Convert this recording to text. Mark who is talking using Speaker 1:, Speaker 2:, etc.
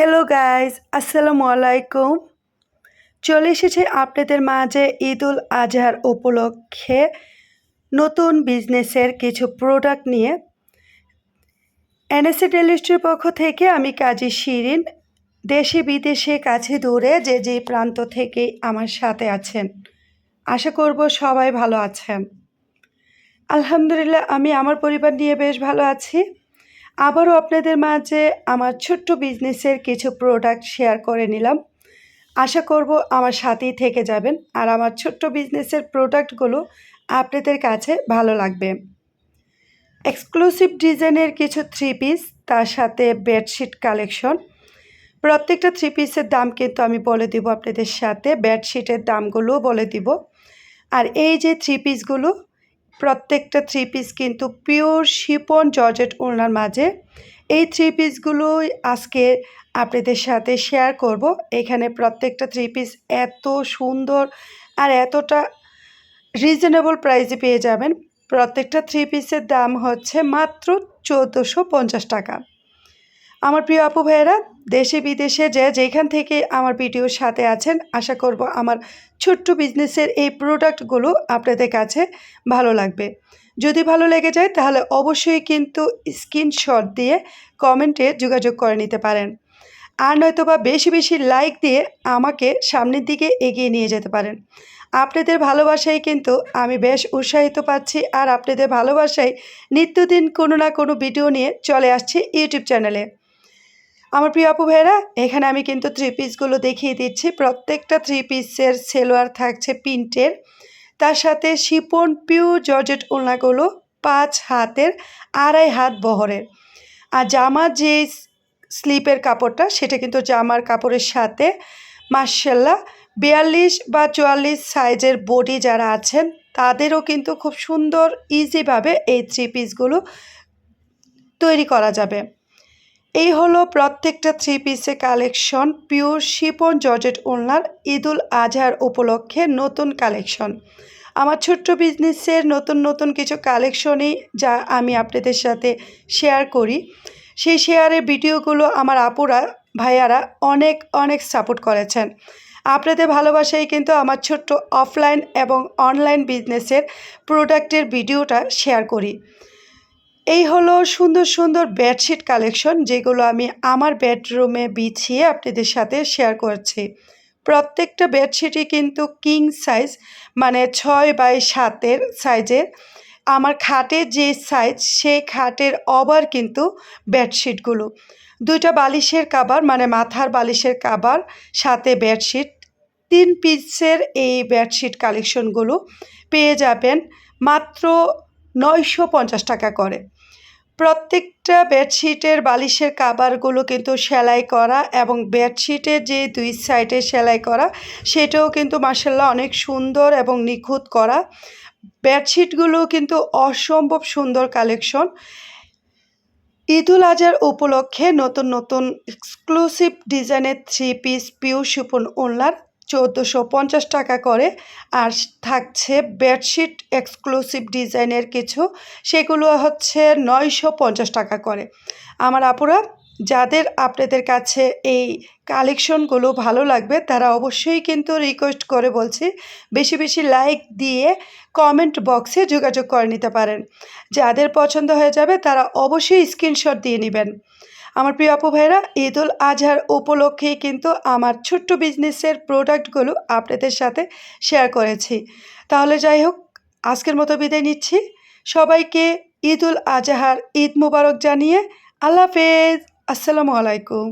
Speaker 1: Hello guys আসসালামু আলাইকুম চলে এসেছে আপনাদের মাঝে ঈদ উল আজহার উপলক্ষে নতুন বিজনেসের কিছু প্রোডাক্ট নিয়ে। এনএসএ টেলিস্ট্রির পক্ষ থেকে আমি কাজী শিরিন, দেশে বিদেশে কাছে দূরে যে যে প্রান্ত থেকে আমার সাথে আছেন। আশা করব সবাই ভালো আছেন। আলহামদুলিল্লাহ, আমি আমার পরিবার নিয়ে বেশ ভালো আছি। আবারও আপনাদের মাঝে আমার ছোট্ট বিজনেসের কিছু প্রোডাক্ট শেয়ার করে নিলাম। আশা করব আমার সাথেই থেকে যাবেন। আর আমার ছোট্ট বিজনেসের প্রোডাক্টগুলো আপনাদের কাছে ভালো লাগবে। এক্সক্লুসিভ ডিজাইনের কিছু থ্রি পিস তার সাথে বেডশিট কালেকশন প্রত্যেকটা থ্রি পিসের দাম কিন্তু আমি বলে দিব আপনাদের সাথে। বেডশিটের দামগুলোও বলে দিব। আর এই যে থ্রি পিসগুলো প্রত্যেকটা থ্রি পিস কিন্তু পিওর শিপন জর্জেট ওড়নার মাঝে। এই থ্রি পিসগুলোই আজকে আপনাদের সাথে শেয়ার করব। এখানে প্রত্যেকটা থ্রি পিস এত সুন্দর আর এতটা রিজনেবল প্রাইসে পেয়ে যাবেন। প্রত্যেকটা থ্রি পিসের দাম হচ্ছে মাত্র চোদ্দোশো পঞ্চাশ টাকা। আমার প্রিয় আপু ভাইয়েরা, দেশে বিদেশে যে যেখান থেকে আমার ভিডিওর সাথে আছেন, আশা করব আমার ছোট্ট বিজনেসের এই প্রোডাক্টগুলো আপনাদের কাছে ভালো লাগবে। যদি ভালো লেগে যায়, তাহলে অবশ্যই কিন্তু স্ক্রিনশট দিয়ে কমেন্টে যোগাযোগ করে নিতে পারেন। আর নয়তো বা বেশি বেশি লাইক দিয়ে আমাকে সামনের দিকে এগিয়ে নিয়ে যেতে পারেন। আপনাদের ভালোবাসায় কিন্তু আমি বেশ উৎসাহিত পাচ্ছি আর আপনাদের ভালোবাসায় নিত্যদিন কোনো না কোনো ভিডিও নিয়ে চলে আসছি ইউটিউব চ্যানেলে। আমার প্রিয় আপু ভাইয়েরা, এখানে আমি কিন্তু থ্রি পিসগুলো দেখিয়ে দিচ্ছি। প্রত্যেকটা থ্রি পিসের সেলোয়ার থাকছে প্রিন্টের। তার সাথে শিপন পিওর জর্জেট ওলনাগুলো পাঁচ হাতের, আড়াই হাত বহরের। আর জামার যে স্লিপের কাপড়টা, সেটা কিন্তু জামার কাপড়ের সাথে। মার্শাল্লাহ বিয়াল্লিশ বা চুয়াল্লিশ সাইজের বডি যারা আছেন, তাদেরও কিন্তু খুব সুন্দর ইজিভাবে এই থ্রি পিসগুলো তৈরি করা যাবে। এই হলো প্রত্যেকটা থ্রি পিসের কালেকশন পিওর শিপন জর্জেট ওলনার ঈদুল আজহার উপলক্ষে নতুন কালেকশন আমার ছোট্ট বিজনেসের নতুন নতুন কিছু কালেকশনই যা আমি আপনাদের সাথে শেয়ার করি। সেই শেয়ারের ভিডিওগুলো আমার আপুরা, ভাইয়ারা অনেক অনেক সাপোর্ট করেছেন। আপনাদের ভালোবাসাই কিন্তু আমার ছোট্ট অফলাইন এবং অনলাইন বিজনেসের প্রোডাক্টের ভিডিওটা শেয়ার করি। এই হলো সুন্দর সুন্দর বেডশিট কালেকশন যেগুলো আমি আমার বেডরুমে বিছিয়ে আপনাদের সাথে শেয়ার করছি। প্রত্যেকটা বেডশিটই কিন্তু কিং সাইজ মানে ছয় বাই সাতের সাইজের আমার খাটের যে সাইজ সেই খাটের ওভার কিন্তু বেডশিটগুলো দুইটা বালিশের কাবার মানে মাথার বালিশের কাবার সাথে বেডশিট তিন পিসের এই বেডশিট কালেকশনগুলো পেয়ে যাবেন মাত্র নয়শো পঞ্চাশ টাকা করে। প্রত্যেকটা বেডশিটের বালিশের কাবারগুলো কিন্তু সেলাই করা এবং বেডশিটের যে দুই সাইডে সেলাই করা, সেটাও কিন্তু মার্শাল্লাহ অনেক সুন্দর এবং নিখুঁত করা। বেডশিটগুলো কিন্তু অসম্ভব সুন্দর কালেকশন। ঈদুল আজহার উপলক্ষে নতুন নতুন এক্সক্লুসিভ ডিজাইনের থ্রি পিস পিউ সুপন ওনলার চৌদ্দোশো পঞ্চাশ টাকা করে। আর থাকছে বেডশিট এক্সক্লুসিভ ডিজাইনের কিছু। সেগুলো হচ্ছে নয়শো পঞ্চাশ টাকা করে। আমার আপুরা, যাদের আপনাদের কাছে এই কালেকশনগুলো ভালো লাগবে, তারা অবশ্যই কিন্তু রিকোয়েস্ট করে বলছি, বেশি বেশি লাইক দিয়ে কমেন্ট বক্সে যোগাযোগ করে নিতে পারেন। যাদের পছন্দ হয়ে যাবে, তারা অবশ্যই স্ক্রিনশট দিয়ে নেবেন। আমার প্রিয় আপু ভাইরা, ঈদ উল আজহার উপলক্ষেই কিন্তু আমার ছোট্ট বিজনেসের প্রোডাক্টগুলো আপনাদের সাথে শেয়ার করেছি। তাহলে যাই হোক, আজকের মতো বিদায় নিচ্ছি। সবাইকে ঈদ উল আজহার ঈদ মুবারক জানিয়ে আল্লাহ হাফেজ। আসসালামু আলাইকুম।